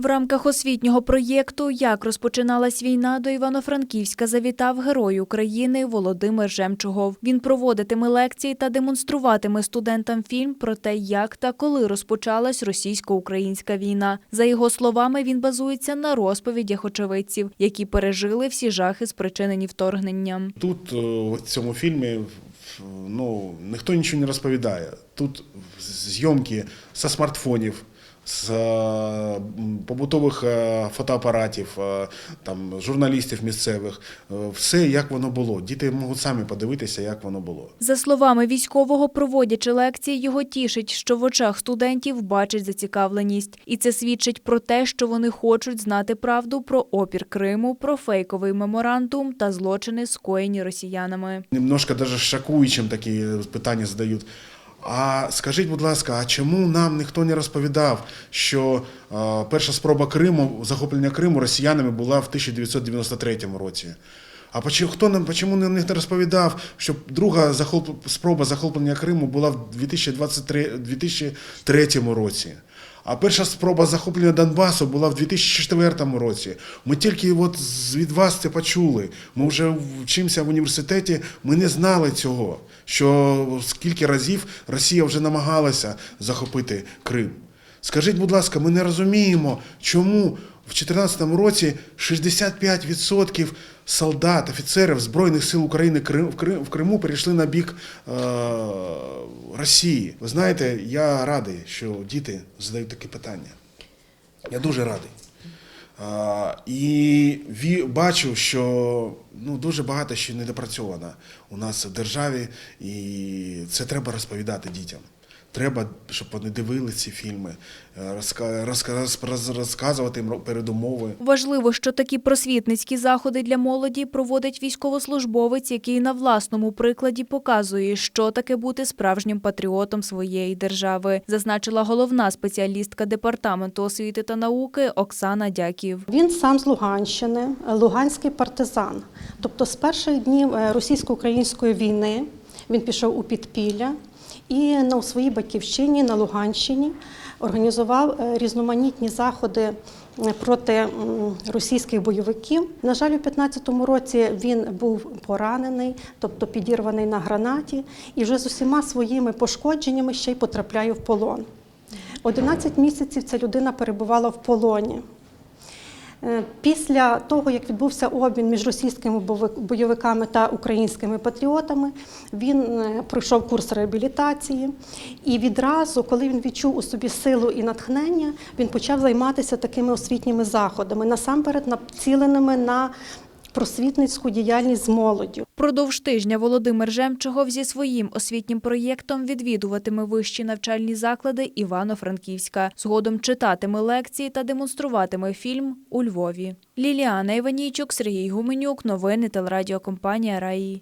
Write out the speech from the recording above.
В рамках освітнього проєкту Як розпочиналась війна до Івано-Франківська завітав герой України Володимир Жемчугов. Він проводитиме лекції та демонструватиме студентам фільм про те, як та коли розпочалась російсько-українська війна. За його словами, він базується на розповідях очевидців, які пережили всі жахи, спричинені вторгненням. Тут е, в цьому фільмі ну, ніхто нічого не розповідає. Тут зйомки зі смартфонів, з е, побутових е, фотоапаратів, е, там, журналістів місцевих. Все як воно було. Діти можуть самі подивитися, як воно було. За словами військового, проводячи лекції, його тішить, що в очах студентів бачить зацікавленість. І це свідчить про те, що вони хочуть знати правду про опір Криму, про фейковий меморандум та злочини, скоєні росіянами. Немножко даже шокуючим такі питання задають. А скажіть, будь ласка, а чому нам ніхто не розповідав, що е, перша спроба Криму, захоплення Криму росіянами була в 1993 році? А хто нам чому не розповідав, що друга захоп, спроба захоплення Криму була в 2023, 2003 році? А перша спроба захоплення Донбасу була в 2004 році. Ми тільки от від вас це почули. Ми вже вчимося в університеті, ми не знали цього, що скільки разів Росія вже намагалася захопити Крим. Скажіть, будь ласка, ми не розуміємо, чому в 2014 році 65% солдат, офіцерів Збройних сил України в Крим- в Криму перейшли на бік е, Росії. Ви знаєте, я радий, що діти задають такі питання. Я дуже радий. А, і бачу, що ну, дуже багато ще не допрацьовано у нас в державі, і це треба розповідати дітям. Треба, щоб вони дивилися ці фільми, е, розка- розка- розказувати їм передумови. Важливо, що такі просвітницькі заходи для молоді проводить військовослужбовець, який на власному прикладі показує, що таке бути справжнім патріотом своєї держави, зазначила головна спеціалістка департаменту освіти та науки Оксана Дяків. Він сам з Луганщини, е, луганський партизан. Тобто з перших днів е, російсько-української війни він пішов у підпілля і на своїй батьківщині на Луганщині організував е, різноманітні заходи проти російських бойовиків. На жаль, у 15-му році він був поранений, тобто підірваний на гранаті, і вже з усіма своїми пошкодженнями ще й потрапляє в полон. 11 місяців ця людина перебувала в полоні. Е, Після того, як відбувся обмін між російськими бойовиками та українськими патріотами, він е, пройшов курс реабілітації. І відразу, коли він відчув у собі силу і натхнення, він почав займатися такими освітніми заходами, насамперед націленими на просвітницьку діяльність з молоддю. Продовж тижня Володимир Жемчугов зі своїм освітнім проєктом відвідуватиме вищі навчальні заклади Івано-Франківська. Згодом читатиме лекції та демонструватиме фільм у Львові. Ліліана Іванійчук, Сергій Гуменюк. Новини телерадіокомпанія Раї.